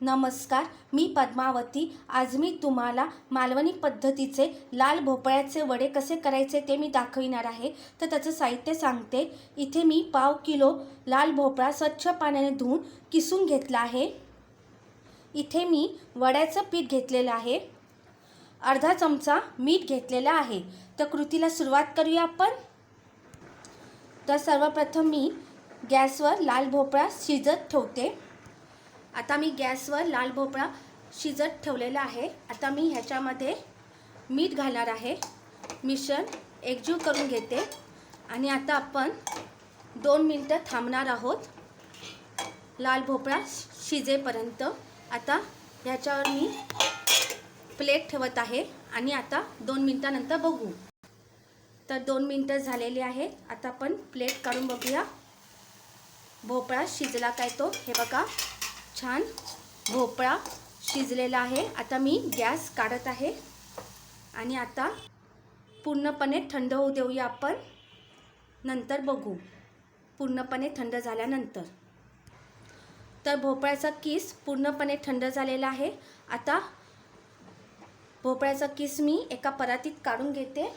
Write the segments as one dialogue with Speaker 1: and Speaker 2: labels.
Speaker 1: नमस्कार मी पद्मावती. आज मी तुम्हाला मालवणी पद्धतीचे लाल भोपळ्याचे वडे कसे करायचे ते मी दाखविणार आहे. तर त्याचं साहित्य सांगते. इथे मी पाव किलो लाल भोपळा स्वच्छ पाण्याने धुवून किसून घेतला आहे. इथे मी वड्याचं पीठ घेतलेलं आहे. अर्धा चमचा मीठ घेतलेला आहे. तर कृतीला सुरुवात करूया आपण. तर सर्वप्रथम मी गॅसवर लाल भोपळा शिजत ठेवते. आता मी गॅसवर लाल भोपळा शिजत ठेवलेला आहे. आता मी ह्याच्यामध्ये मीठ घालणार आहे. मिश्रण एकजीव करून घेते. आणि आता आपण दोन मिनटं थांबणार आहोत. लाल भोपळा शिजेपर्यंत. आता ह्याच्यावर मी प्लेट ठेवत आहे. आणि आता दोन मिनटानंतर बघू. तर दोन मिनटं झालेली आहेत. आता आपण प्लेट काढून बघूया. भोपळा शिजला काय तो? हे बघा. छान भोपळा शिजलेला आहे. आता मी गॅस काढत आहे. आणि आता पूर्णपणे थंड होऊ देऊया आपण. नंतर बघू. पूर्णपणे थंड झाल्यानंतर. तर भोपळ्याचा किस पूर्णपणे थंड झालेला आहे. आता भोपळ्याचा किस मी एका परातीत काढून घेते.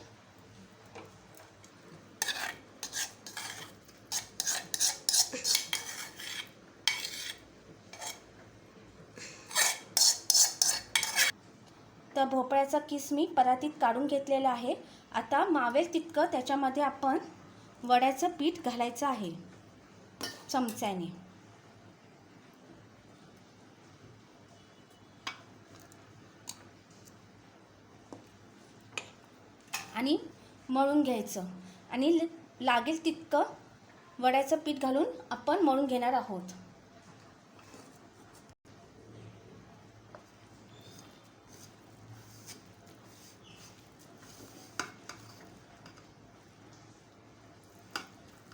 Speaker 1: तर भोपळ्याचा किस मी परातीत काढून घेतलेला आहे. आता मावेल तितकं त्याच्यामध्ये आपण वड्याचं पीठ घालायचं आहे. चमच्याने. आणि मळून घ्यायचं. आणि लागेल तितकं वड्याचं पीठ घालून आपण मळून घेणार आहोत.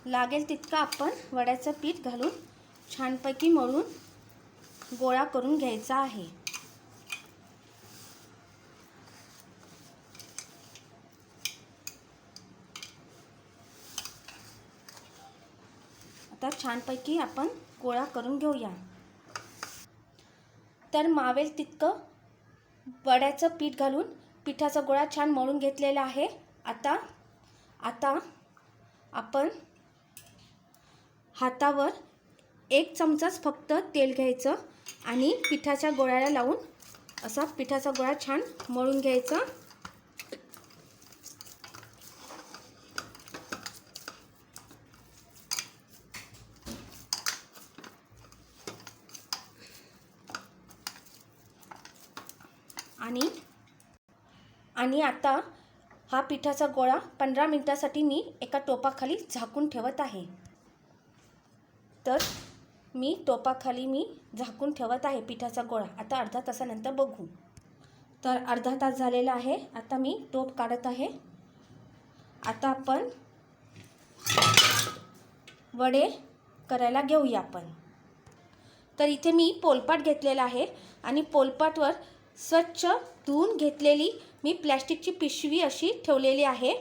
Speaker 1: लागेल तितकं आपण वड्याचं पीठ घालून छानपैकी मळून गोळा करून घ्यायचा आहे. आता छानपैकी आपण गोळा करून घेऊया. तर मावेल तितकं वड्याचं पीठ घालून पिठाचा गोळा छान मळून घेतलेला आहे. आता आता आपण हातावर एक चमचाच फक्त तेल घ्यायचं आणि पिठाच्या गोळ्याला लावून असा पिठाचा गोळा छान मळून घ्यायचा. आणि आणि आता हा पिठाचा गोळा पंधरा मिनटासाठी मी एका टोपाखाली झाकून ठेवत आहे. तर मी टोपाखाली मी झाकून ठेवत आहे पिठाचा गोळा. आता अर्धा तासानंतर बघू. तर अर्धा तास झालेला आहे. आता मी टोप काढत आहे. आता आपण वडे करायला घेऊया आपण. तर इथे मी पोलपाट घेतलेला आहे आणि पोलपाटवर स्वच्छ धुवून घेतलेली मी प्लॅस्टिकची पिशवी अशी ठेवलेली आहे.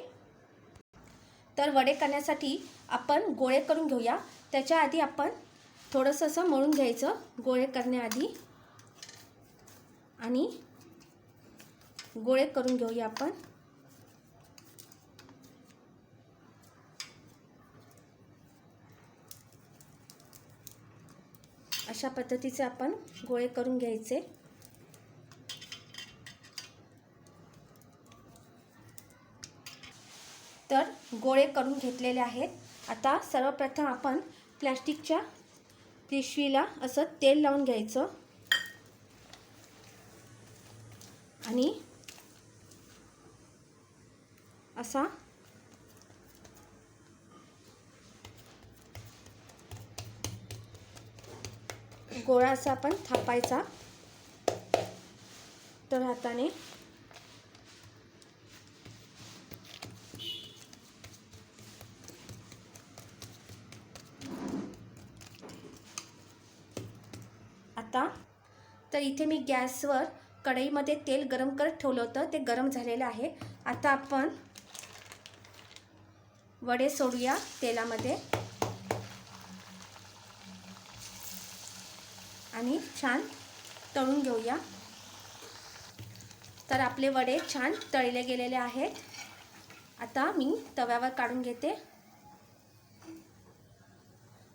Speaker 1: तर वडे करण्यासाठी आपण गोळे करून घेऊया. त्याच्या आधी आपण थोडंसं असं मळून घ्यायचं गोळे करण्याआधी. आणि गोळे करून घेऊया आपण. अशा पद्धतीचे आपण गोळे करून घ्यायचे. तर गोळे करून घेतलेले आहेत. आता सर्वप्रथम आपण प्लॅस्टिकच्या पिशवीला असं तेल लावून घ्यायचं. आणि असा गोळा असा आपण थापायचा. तर हाताने आता. तर इथे मी गॅसवर कढईमध्ये तेल गरम करत ठेवलं होतं. ते गरम झालेलं आहे. आता आपण वडे सोडूया तेलामध्ये. आणि छान तळून घेऊया. तर आपले वडे छान तळले गेलेले आहेत. आता मी तव्यावर काढून घेते.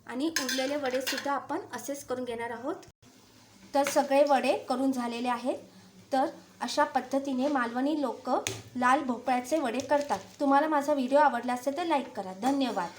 Speaker 1: आणि उरलेले वडेसुद्धा आपण असेच करून घेणार आहोत. तर सगळे वडे करून झालेले आहेत. तर अशा पद्धतीने मालवणी लोक लाल भोपळ्याचे वडे करतात. तुम्हाला माझा व्हिडिओ आवडला असेल तर लाईक करा. धन्यवाद.